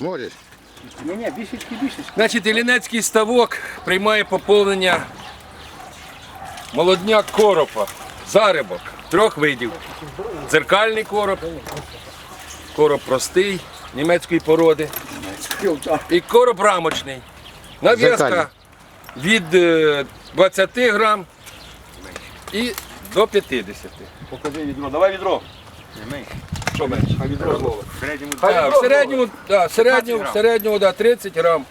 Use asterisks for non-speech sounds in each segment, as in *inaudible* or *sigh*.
Можеш. Ні, ні, більшечки, більшечки. Значить, Іллінецький ставок приймає поповнення молодняк коропа, зарибок трьох видів. Дзеркальний короб, короб простий, німецької породи і короб рамочний. Нав'язка від е, 20 грам і до 50. Покажи відро, давай відро. Що менше? А в середньому, да, в середньому, в середньому да, 30 грам.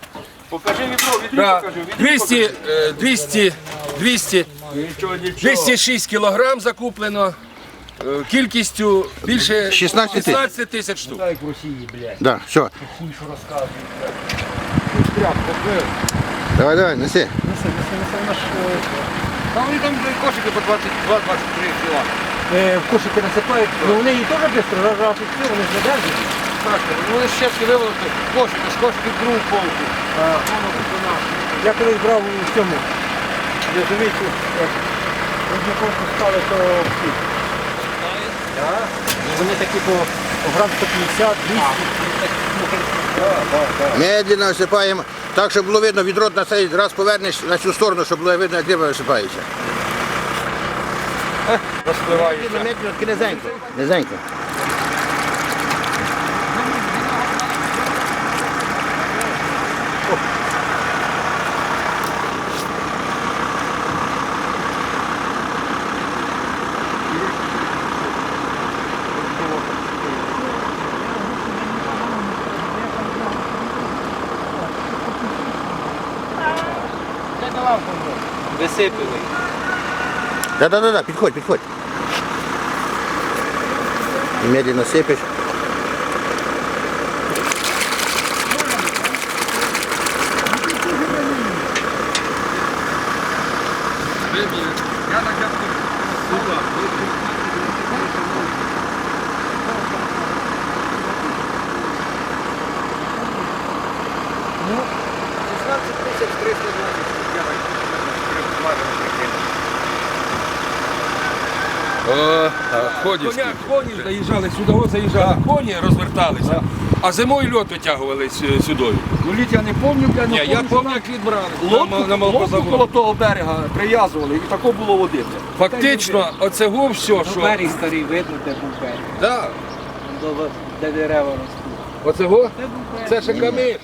Покажи відро, відро Да. покажи. відро 200, е, 200, 200. Нічого, нічого. 206 кілограм закуплено. е, Кількістю більше 16 тисяч. 16 тисяч штук. Як в Росії, блядь. Да, все. Хуй, що розказують. Давай, давай, неси. Неси, неси, неси наш... Там вони там кошики по 22-23 кіла. Е, в кошики насипають, ну вони і теж швидко, все, вони ж не держать. Так, ну вони ще виволокли. Кошики, з кошики в другу полку. Я колись брав у цьому. Язовицю, рудниковку стали, то всі. Вони такі по, по грам 150, 200. Медленно висипаємо. Так, щоб було видно, відро на цей раз повернеш на цю сторону, щоб було видно, як риба висипається. *laughs* Розпливається. Низенько. Низенько. Висипили. Да-да-да, підходь, підходь. Медленно сипиш. Ну, 16 тисяч 320. Коня, коні заїжджали сюди, о, заїжджали, коні розверталися, а зимою льот витягували е, сюди. Ну літ я не пам'ятаю, я я не пам'ятаю, пам'ятаю, як лід брали. лодку, на лодку коло того берега прив'язували і тако було водити. Фактично, оцего все, Ну, що. берег старий видно, де був берег. Да, де дерева ростуть. оцього? Це ще камиш.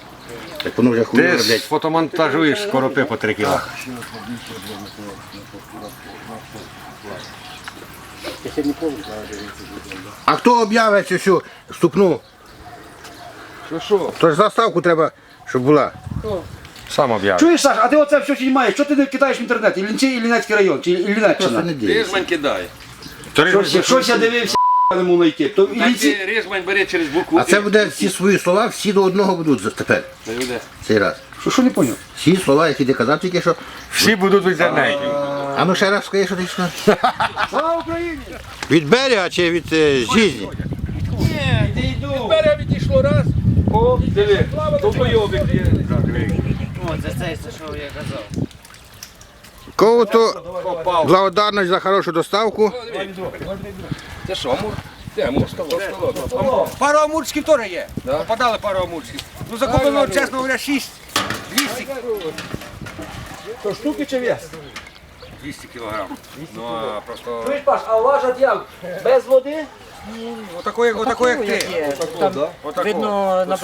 Так воно вже хуйня Ти ж фотомонтажуєш коропи по три кіла. Я ще не пам'ятаю. А хто об'явить цю всю ступну? Що що? Тож заставку треба, щоб була. Сам об'явив. Чуєш, Саш, а ти оце все знімаєш, що ти не кидаєш в інтернет? Іллінці, Іллінецький район, чи Просто Іллінеччина? Рижмань кидає. Щось, щось я дивився, *laughs* не можу знайти. То Іллінці... Рижмань бере через букву. А це буде всі свої слова, всі до одного будуть за- тепер. Буде. Цей раз. Що, що не поняв? Всі слова, які ти казав тільки що. Всі будуть в інтернеті. А ну ще раз скажи, що ти сказав. Слава Україні! Від берега чи від е, житті? Бере відійшло раз. О, диви, долбойобик є. О, це це, це що я казав. Кого-то благодарність за хорошу доставку. Це що, Амур? Де Амур? Столо, столо. Пару амурських теж є. Попадали пару амурських. Ну закуплено, чесно говоря, 6. 200. То штуки чи вес? 200 кілограм. Ну, а просто Чуєш, Паш, а важать як? Без води? Отако, як, отако, як ти. Там видно на